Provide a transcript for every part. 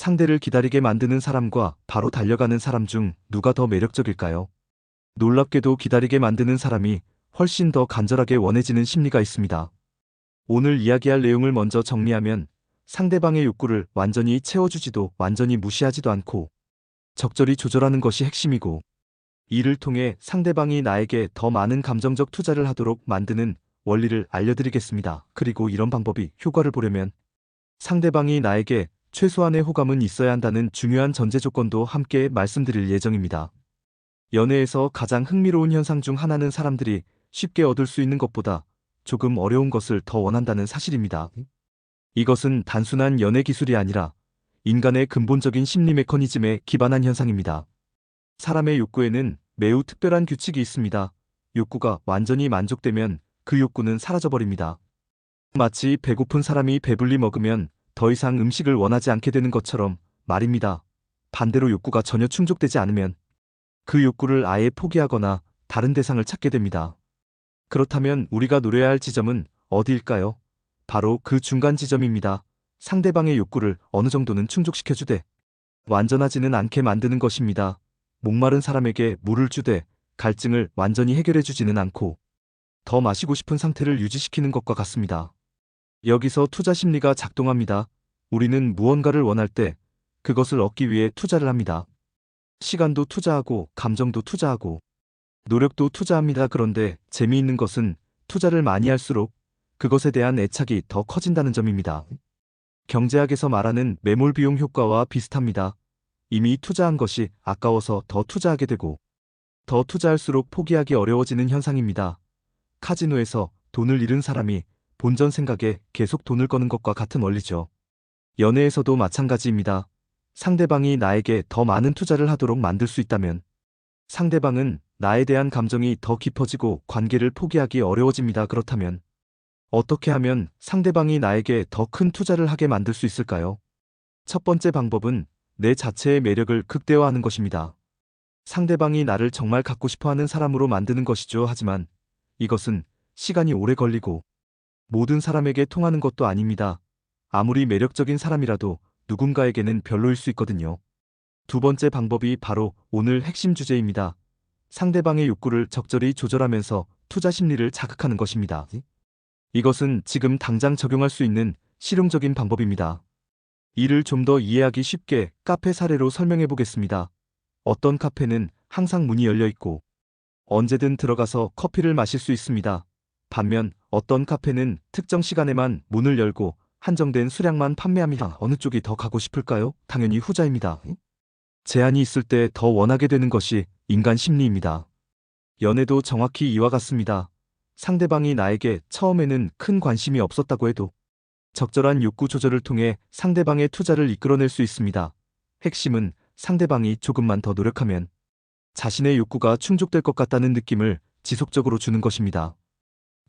상대를 기다리게 만드는 사람과 바로 달려가는 사람 중 누가 더 매력적일까요? 놀랍게도 기다리게 만드는 사람이 훨씬 더 간절하게 원해지는 심리가 있습니다. 오늘 이야기할 내용을 먼저 정리하면 상대방의 욕구를 완전히 채워주지도 완전히 무시하지도 않고 적절히 조절하는 것이 핵심이고 이를 통해 상대방이 나에게 더 많은 감정적 투자를 하도록 만드는 원리를 알려드리겠습니다. 그리고 이런 방법이 효과를 보려면 상대방이 나에게 최소한의 호감은 있어야 한다는 중요한 전제 조건도 함께 말씀드릴 예정입니다. 연애에서 가장 흥미로운 현상 중 하나는 사람들이 쉽게 얻을 수 있는 것보다 조금 어려운 것을 더 원한다는 사실입니다. 이것은 단순한 연애 기술이 아니라 인간의 근본적인 심리 메커니즘에 기반한 현상입니다. 사람의 욕구에는 매우 특별한 규칙이 있습니다. 욕구가 완전히 만족되면 그 욕구는 사라져버립니다. 마치 배고픈 사람이 배불리 먹으면 더 이상 음식을 원하지 않게 되는 것처럼 말입니다. 반대로 욕구가 전혀 충족되지 않으면 그 욕구를 아예 포기하거나 다른 대상을 찾게 됩니다. 그렇다면 우리가 노려야 할 지점은 어디일까요? 바로 그 중간 지점입니다. 상대방의 욕구를 어느 정도는 충족시켜 주되 완전하지는 않게 만드는 것입니다. 목마른 사람에게 물을 주되 갈증을 완전히 해결해 주지는 않고 더 마시고 싶은 상태를 유지시키는 것과 같습니다. 여기서 투자 심리가 작동합니다. 우리는 무언가를 원할 때 그것을 얻기 위해 투자를 합니다. 시간도 투자하고 감정도 투자하고 노력도 투자합니다. 그런데 재미있는 것은 투자를 많이 할수록 그것에 대한 애착이 더 커진다는 점입니다. 경제학에서 말하는 매몰 비용 효과와 비슷합니다. 이미 투자한 것이 아까워서 더 투자하게 되고 더 투자할수록 포기하기 어려워지는 현상입니다. 카지노에서 돈을 잃은 사람이 본전 생각에 계속 돈을 거는 것과 같은 원리죠. 연애에서도 마찬가지입니다. 상대방이 나에게 더 많은 투자를 하도록 만들 수 있다면 상대방은 나에 대한 감정이 더 깊어지고 관계를 포기하기 어려워집니다. 그렇다면 어떻게 하면 상대방이 나에게 더 큰 투자를 하게 만들 수 있을까요? 첫 번째 방법은 내 자체의 매력을 극대화하는 것입니다. 상대방이 나를 정말 갖고 싶어 하는 사람으로 만드는 것이죠. 하지만 이것은 시간이 오래 걸리고 모든 사람에게 통하는 것도 아닙니다. 아무리 매력적인 사람이라도 누군가에게는 별로일 수 있거든요. 두 번째 방법이 바로 오늘 핵심 주제입니다. 상대방의 욕구를 적절히 조절하면서 투자 심리를 자극하는 것입니다. 이것은 지금 당장 적용할 수 있는 실용적인 방법입니다. 이를 좀 더 이해하기 쉽게 카페 사례로 설명해 보겠습니다. 어떤 카페는 항상 문이 열려 있고 언제든 들어가서 커피를 마실 수 있습니다. 반면 어떤 카페는 특정 시간에만 문을 열고 한정된 수량만 판매합니다. 어느 쪽이 더 가고 싶을까요? 당연히 후자입니다. 제한이 있을 때 더 원하게 되는 것이 인간 심리입니다. 연애도 정확히 이와 같습니다. 상대방이 나에게 처음에는 큰 관심이 없었다고 해도 적절한 욕구 조절을 통해 상대방의 투자를 이끌어낼 수 있습니다. 핵심은 상대방이 조금만 더 노력하면 자신의 욕구가 충족될 것 같다는 느낌을 지속적으로 주는 것입니다.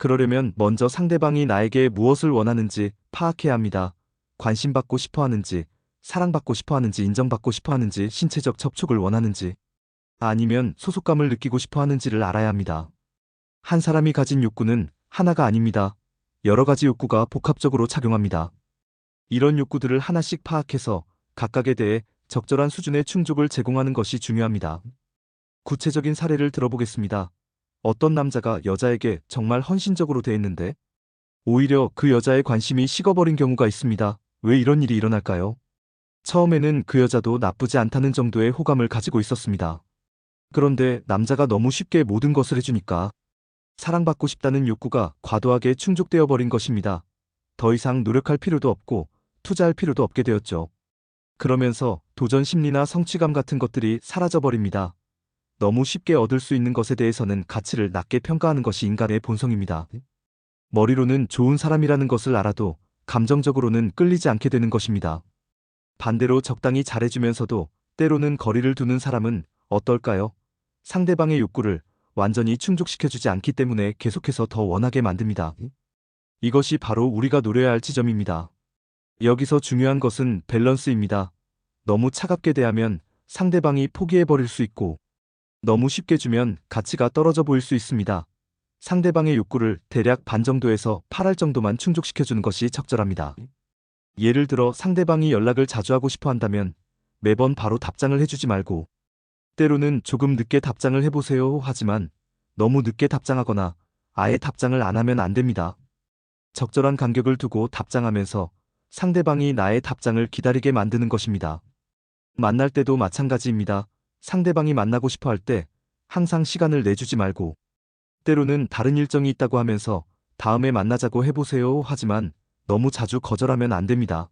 그러려면 먼저 상대방이 나에게 무엇을 원하는지 파악해야 합니다. 관심받고 싶어 하는지, 사랑받고 싶어 하는지, 인정받고 싶어 하는지, 신체적 접촉을 원하는지, 아니면 소속감을 느끼고 싶어 하는지를 알아야 합니다. 한 사람이 가진 욕구는 하나가 아닙니다. 여러 가지 욕구가 복합적으로 작용합니다. 이런 욕구들을 하나씩 파악해서 각각에 대해 적절한 수준의 충족을 제공하는 것이 중요합니다. 구체적인 사례를 들어보겠습니다. 어떤 남자가 여자에게 정말 헌신적으로 대했는데 오히려 그 여자의 관심이 식어버린 경우가 있습니다. 왜 이런 일이 일어날까요? 처음에는 그 여자도 나쁘지 않다는 정도의 호감을 가지고 있었습니다. 그런데 남자가 너무 쉽게 모든 것을 해주니까 사랑받고 싶다는 욕구가 과도하게 충족되어 버린 것입니다. 더 이상 노력할 필요도 없고 투자할 필요도 없게 되었죠. 그러면서 도전 심리나 성취감 같은 것들이 사라져 버립니다. 너무 쉽게 얻을 수 있는 것에 대해서는 가치를 낮게 평가하는 것이 인간의 본성입니다. 머리로는 좋은 사람이라는 것을 알아도 감정적으로는 끌리지 않게 되는 것입니다. 반대로 적당히 잘해주면서도 때로는 거리를 두는 사람은 어떨까요? 상대방의 욕구를 완전히 충족시켜주지 않기 때문에 계속해서 더 원하게 만듭니다. 이것이 바로 우리가 노려야 할 지점입니다. 여기서 중요한 것은 밸런스입니다. 너무 차갑게 대하면 상대방이 포기해버릴 수 있고 너무 쉽게 주면 가치가 떨어져 보일 수 있습니다. 상대방의 욕구를 대략 반 정도에서 8할 정도만 충족시켜주는 것이 적절합니다. 예를 들어 상대방이 연락을 자주 하고 싶어 한다면 매번 바로 답장을 해주지 말고 때로는 조금 늦게 답장을 해보세요 하지만 너무 늦게 답장하거나 아예 답장을 안 하면 안 됩니다. 적절한 간격을 두고 답장하면서 상대방이 나의 답장을 기다리게 만드는 것입니다. 만날 때도 마찬가지입니다. 상대방이 만나고 싶어 할 때 항상 시간을 내주지 말고 때로는 다른 일정이 있다고 하면서 다음에 만나자고 해보세요 하지만 너무 자주 거절하면 안 됩니다.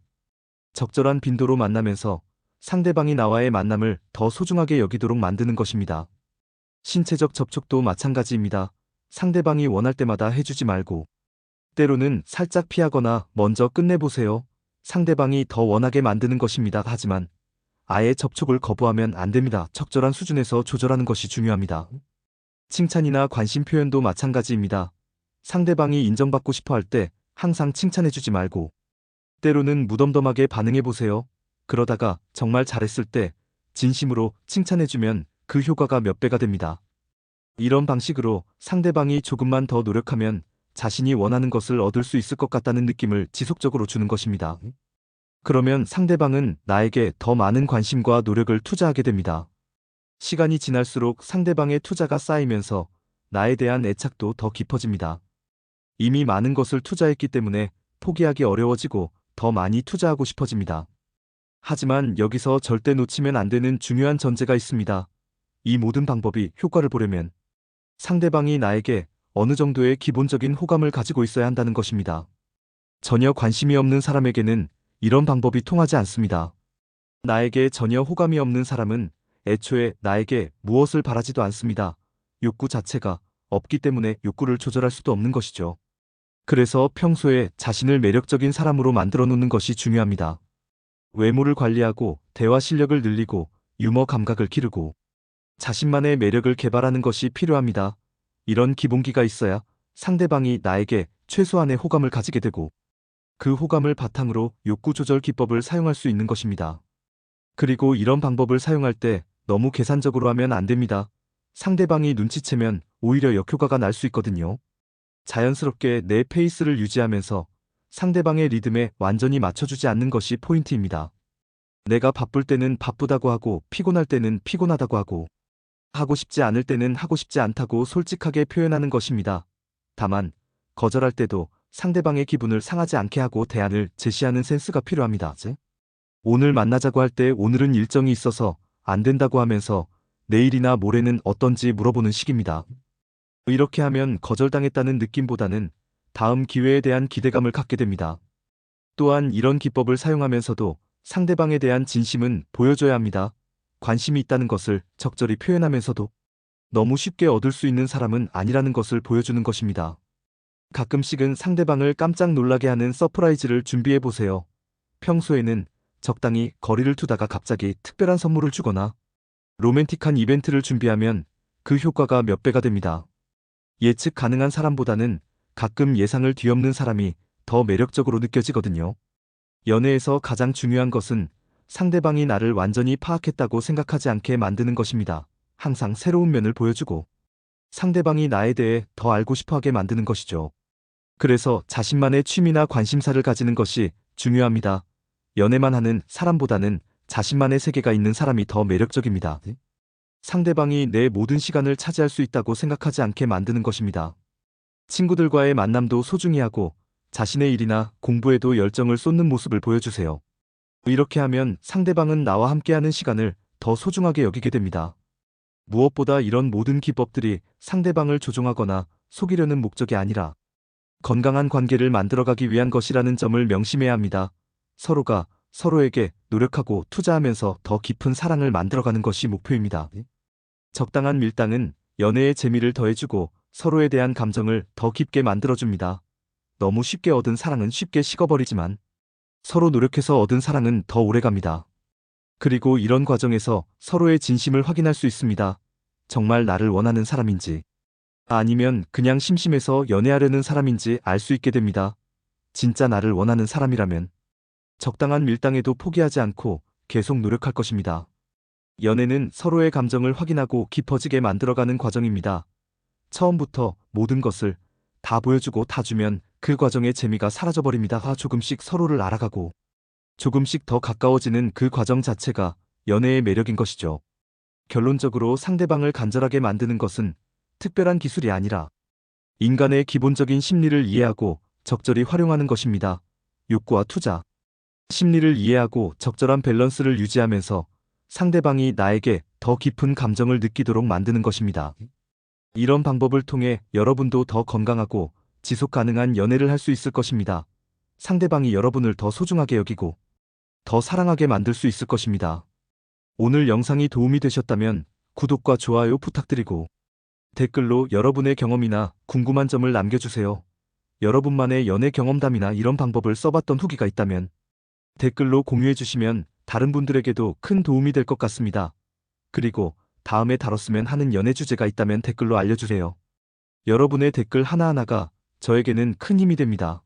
적절한 빈도로 만나면서 상대방이 나와의 만남을 더 소중하게 여기도록 만드는 것입니다. 신체적 접촉도 마찬가지입니다. 상대방이 원할 때마다 해주지 말고 때로는 살짝 피하거나 먼저 끝내보세요. 상대방이 더 원하게 만드는 것입니다. 하지만 아예 접촉을 거부하면 안 됩니다. 적절한 수준에서 조절하는 것이 중요합니다. 칭찬이나 관심 표현도 마찬가지입니다. 상대방이 인정받고 싶어 할 때 항상 칭찬해주지 말고 때로는 무덤덤하게 반응해보세요. 그러다가 정말 잘했을 때 진심으로 칭찬해주면 그 효과가 몇 배가 됩니다. 이런 방식으로 상대방이 조금만 더 노력하면 자신이 원하는 것을 얻을 수 있을 것 같다는 느낌을 지속적으로 주는 것입니다. 그러면 상대방은 나에게 더 많은 관심과 노력을 투자하게 됩니다. 시간이 지날수록 상대방의 투자가 쌓이면서 나에 대한 애착도 더 깊어집니다. 이미 많은 것을 투자했기 때문에 포기하기 어려워지고 더 많이 투자하고 싶어집니다. 하지만 여기서 절대 놓치면 안 되는 중요한 전제가 있습니다. 이 모든 방법이 효과를 보려면 상대방이 나에게 어느 정도의 기본적인 호감을 가지고 있어야 한다는 것입니다. 전혀 관심이 없는 사람에게는 이런 방법이 통하지 않습니다. 나에게 전혀 호감이 없는 사람은 애초에 나에게 무엇을 바라지도 않습니다. 욕구 자체가 없기 때문에 욕구를 조절할 수도 없는 것이죠. 그래서 평소에 자신을 매력적인 사람으로 만들어 놓는 것이 중요합니다. 외모를 관리하고 대화 실력을 늘리고 유머 감각을 기르고 자신만의 매력을 개발하는 것이 필요합니다. 이런 기본기가 있어야 상대방이 나에게 최소한의 호감을 가지게 되고 그 호감을 바탕으로 욕구 조절 기법을 사용할 수 있는 것입니다. 그리고 이런 방법을 사용할 때 너무 계산적으로 하면 안 됩니다. 상대방이 눈치채면 오히려 역효과가 날 수 있거든요. 자연스럽게 내 페이스를 유지하면서 상대방의 리듬에 완전히 맞춰주지 않는 것이 포인트입니다. 내가 바쁠 때는 바쁘다고 하고 피곤할 때는 피곤하다고 하고 하고 싶지 않을 때는 하고 싶지 않다고 솔직하게 표현하는 것입니다. 다만 거절할 때도 상대방의 기분을 상하지 않게 하고 대안을 제시하는 센스가 필요합니다. 오늘 만나자고 할 때 오늘은 일정이 있어서 안 된다고 하면서 내일이나 모레는 어떤지 물어보는 식입니다. 이렇게 하면 거절당했다는 느낌보다는 다음 기회에 대한 기대감을 갖게 됩니다. 또한 이런 기법을 사용하면서도 상대방에 대한 진심은 보여줘야 합니다. 관심이 있다는 것을 적절히 표현하면서도 너무 쉽게 얻을 수 있는 사람은 아니라는 것을 보여주는 것입니다. 가끔씩은 상대방을 깜짝 놀라게 하는 서프라이즈를 준비해 보세요. 평소에는 적당히 거리를 두다가 갑자기 특별한 선물을 주거나 로맨틱한 이벤트를 준비하면 그 효과가 몇 배가 됩니다. 예측 가능한 사람보다는 가끔 예상을 뒤엎는 사람이 더 매력적으로 느껴지거든요. 연애에서 가장 중요한 것은 상대방이 나를 완전히 파악했다고 생각하지 않게 만드는 것입니다. 항상 새로운 면을 보여주고 상대방이 나에 대해 더 알고 싶어 하게 만드는 것이죠. 그래서 자신만의 취미나 관심사를 가지는 것이 중요합니다. 연애만 하는 사람보다는 자신만의 세계가 있는 사람이 더 매력적입니다. 상대방이 내 모든 시간을 차지할 수 있다고 생각하지 않게 만드는 것입니다. 친구들과의 만남도 소중히 하고 자신의 일이나 공부에도 열정을 쏟는 모습을 보여주세요. 이렇게 하면 상대방은 나와 함께하는 시간을 더 소중하게 여기게 됩니다. 무엇보다 이런 모든 기법들이 상대방을 조종하거나 속이려는 목적이 아니라 건강한 관계를 만들어가기 위한 것이라는 점을 명심해야 합니다. 서로가 서로에게 노력하고 투자하면서 더 깊은 사랑을 만들어가는 것이 목표입니다. 적당한 밀당은 연애의 재미를 더해주고 서로에 대한 감정을 더 깊게 만들어줍니다. 너무 쉽게 얻은 사랑은 쉽게 식어버리지만 서로 노력해서 얻은 사랑은 더 오래갑니다. 그리고 이런 과정에서 서로의 진심을 확인할 수 있습니다. 정말 나를 원하는 사람인지 아니면 그냥 심심해서 연애하려는 사람인지 알 수 있게 됩니다. 진짜 나를 원하는 사람이라면 적당한 밀당에도 포기하지 않고 계속 노력할 것입니다. 연애는 서로의 감정을 확인하고 깊어지게 만들어가는 과정입니다. 처음부터 모든 것을 다 보여주고 다 주면 그 과정의 재미가 사라져버립니다. 조금씩 서로를 알아가고 조금씩 더 가까워지는 그 과정 자체가 연애의 매력인 것이죠. 결론적으로 상대방을 간절하게 만드는 것은 특별한 기술이 아니라 인간의 기본적인 심리를 이해하고 적절히 활용하는 것입니다. 욕구와 투자. 심리를 이해하고 적절한 밸런스를 유지하면서 상대방이 나에게 더 깊은 감정을 느끼도록 만드는 것입니다. 이런 방법을 통해 여러분도 더 건강하고 지속 가능한 연애를 할 수 있을 것입니다. 상대방이 여러분을 더 소중하게 여기고 더 사랑하게 만들 수 있을 것입니다. 오늘 영상이 도움이 되셨다면 구독과 좋아요 부탁드리고 댓글로 여러분의 경험이나 궁금한 점을 남겨주세요. 여러분만의 연애 경험담이나 이런 방법을 써봤던 후기가 있다면 댓글로 공유해주시면 다른 분들에게도 큰 도움이 될 것 같습니다. 그리고 다음에 다뤘으면 하는 연애 주제가 있다면 댓글로 알려주세요. 여러분의 댓글 하나하나가 저에게는 큰 힘이 됩니다.